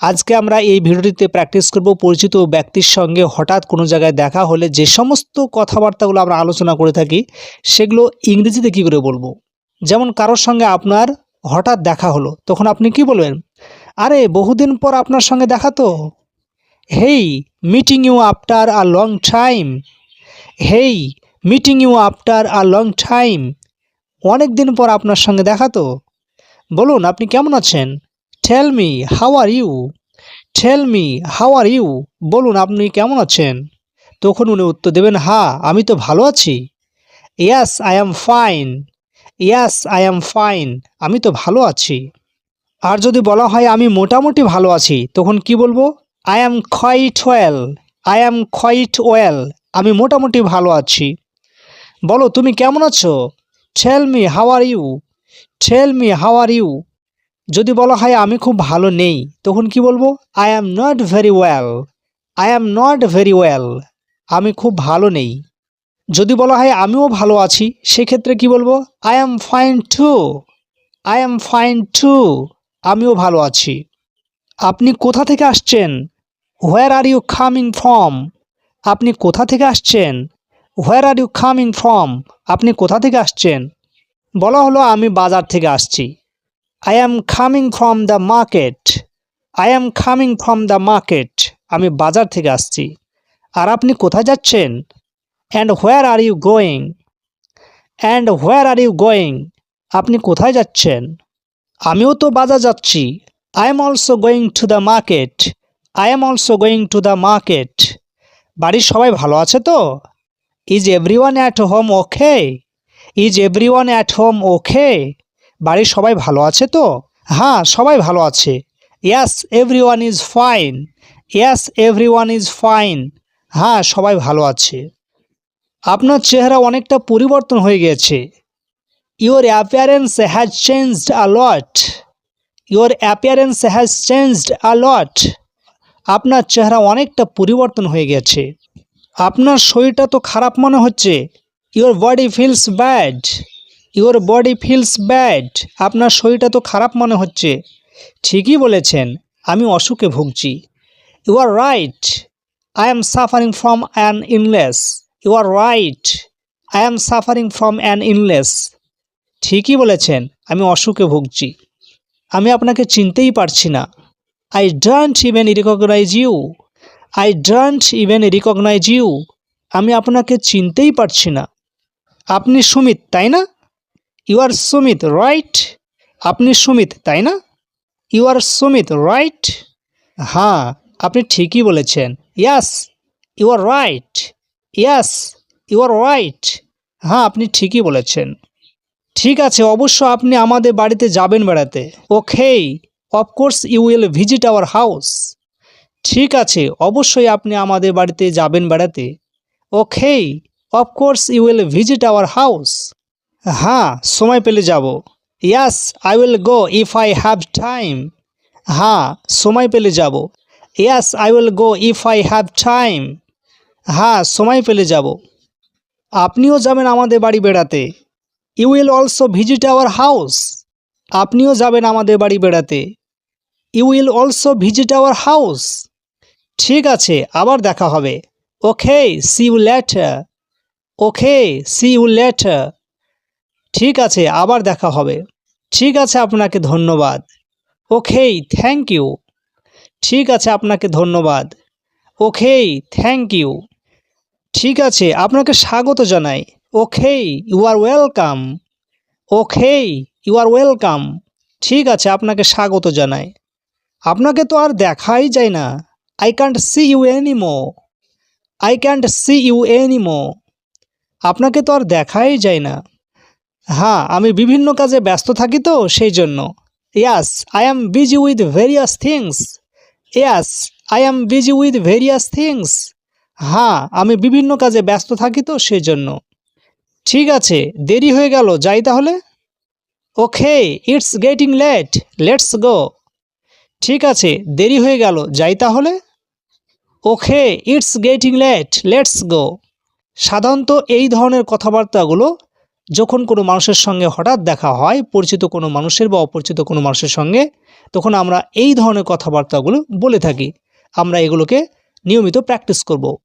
আজকে আমরা এই ভিডিওটিতে প্র্যাকটিস করব পরিচিত ব্যক্তির সঙ্গে হঠাৎ কোনো জায়গায় দেখা হলে যে সমস্ত কথাবার্তাগুলো আমরা আলোচনা করে থাকি, সেগুলো ইংরেজিতে কী করে বলব? যেমন কারোর সঙ্গে আপনার হঠাৎ দেখা হলো, তখন আপনি কি বলবেন? আরে, বহুদিন পর আপনার সঙ্গে দেখা তো। Hey meeting you after a long time hey meeting you after a long time অনেক দিন পর আপনার সঙ্গে দেখা তো। বলুন, আপনি কেমন আছেন? Tell me how are you tell me how are you বলুন, আপনি কেমন আছেন? তখন উনি উত্তর দেবেন হ্যাঁ আমি তো ভালো আছি। Yes I am fine yes I am fine আমি তো ভালো আছি। আর যদি বলা হয়, আমি মোটামুটি ভালো আছি, তখন কি বলব? I am quite well I am quite well আমি মোটামুটি ভালো আছি। বলো, তুমি কেমন আছো? Tell me how are you tell me how are you যদি বলা হয় আমি খুব ভালো নেই, তখন কি বলব? I am not very well I am not very well আমি খুব ভালো নেই। যদি বলা হয় আমিও ভালো আছি, সেক্ষেত্রে কি বলব? I am fine too I am fine too আমিও ভালো আছি। আপনি কোথা থেকে আসছেন? Where are you coming from আপনি কোথা থেকে আসছেন? Where are you coming from আপনি কোথা থেকে আসছেন? বলা হলো আমি বাজার থেকে আসছি। I am coming from the market I am coming from the market আমি বাজার থেকে আসছি। আর আপনি কোথায় যাচ্ছেন? And where are you going and where are you going আপনি কোথায় যাচ্ছেন? আমিও তো বাজার যাচ্ছি। I am also going to the market I am also going to the market বাড়ির সবাই ভালো আছে তো? Is everyone at home okay is everyone at home okay বাড়ির সবাই ভালো আছে তো? হ্যাঁ সবাই ভালো আছে। Yes everyone is fine yes everyone is fine হ্যাঁ সবাই ভালো আছে। আপনার চেহারা অনেকটা পরিবর্তন হয়ে গেছে। Your appearance has changed a lot your appearance has changed a lot আপনার চেহারা অনেকটা পরিবর্তন হয়ে গেছে। আপনার শরীরটা তো খারাপ মনে হচ্ছে। Your body feels bad your body feels bad আপনার শরীরটা তো খারাপ মনে হচ্ছে। ঠিকই বলেছেন, আমি অসুখে ভুগছি। You are right I am suffering from an ইনলেস you are right I am suffering from an ইনলেস ঠিকই বলেছেন, আমি অসুখে ভুগছি। আমি আপনাকে চিনতেই পারছি না। I don't even recognise you I don't even recognise you আমি আপনাকে চিনতেই পারছি না। আপনি সুমিত, তাই না? ইউ আর সুমিত রাইট আপনি সুমিত, তাই না? ইউ আর সুমিত রাইট হ্যাঁ আপনি ঠিকই বলেছেন। Yes you are right yes you are right হ্যাঁ আপনি ঠিকই বলেছেন। ঠিক আছে, অবশ্য আপনি আমাদের বাড়িতে যাবেন বেড়াতে। Okay of course you will visit our house ঠিক আছে, অবশ্যই আপনি আমাদের বাড়িতে যাবেন বেড়াতে। Okay of course you will visit our house হ্যাঁ সময় পেলে যাব। Yes, I will go if I have time. হ্যাঁ সময় পেলে যাব। Yes, I will go if I have time. হ্যাঁ সময় পেলে যাব। আপনিও যাবেন আমাদের বাড়ি বেড়াতে। You will also visit our house. আপনিও যাবেন আমাদের বাড়ি বেড়াতে। You will also visit our house. ঠিক আছে, আবার দেখা হবে। Okay, see you later. Okay, see you later. ঠিক আছে, আবার দেখা হবে। ঠিক আছে, আপনাকে ধন্যবাদ। ওকে থ্যাংক ইউ ঠিক আছে, আপনাকে ধন্যবাদ। ওকে থ্যাংক ইউ ঠিক আছে, আপনাকে স্বাগত জানাই। Okay you are welcome okay you are welcome ঠিক আছে, আপনাকে স্বাগত জানাই। আপনাকে তো আর দেখাই যায় না। I can't see you anymore I can't see you anymore আপনাকে তো আর দেখাই যায় না। হ্যাঁ আমি বিভিন্ন কাজে ব্যস্ত থাকি তো, সেই জন্য। Yes I am busy with various things yes I am busy with various things হ্যাঁ আমি বিভিন্ন কাজে ব্যস্ত থাকি তো, সেই জন্য। ঠিক আছে, দেরি হয়ে গেল, যাই তাহলে। Okay it's getting late let's go ঠিক আছে, দেরি হয়ে গেল, যাই তাহলে। Okay it's getting late let's go সাধারণত এই ধরনের কথাবার্তাগুলো যখন কোনো মানুষের সঙ্গে হঠাৎ দেখা হয়, পরিচিত কোনো মানুষের বা অপরিচিত কোনো মানুষের সঙ্গে, তখন আমরা এই ধরনের কথাবার্তাগুলো বলে থাকি। আমরা এগুলোকে নিয়মিত প্র্যাকটিস করব।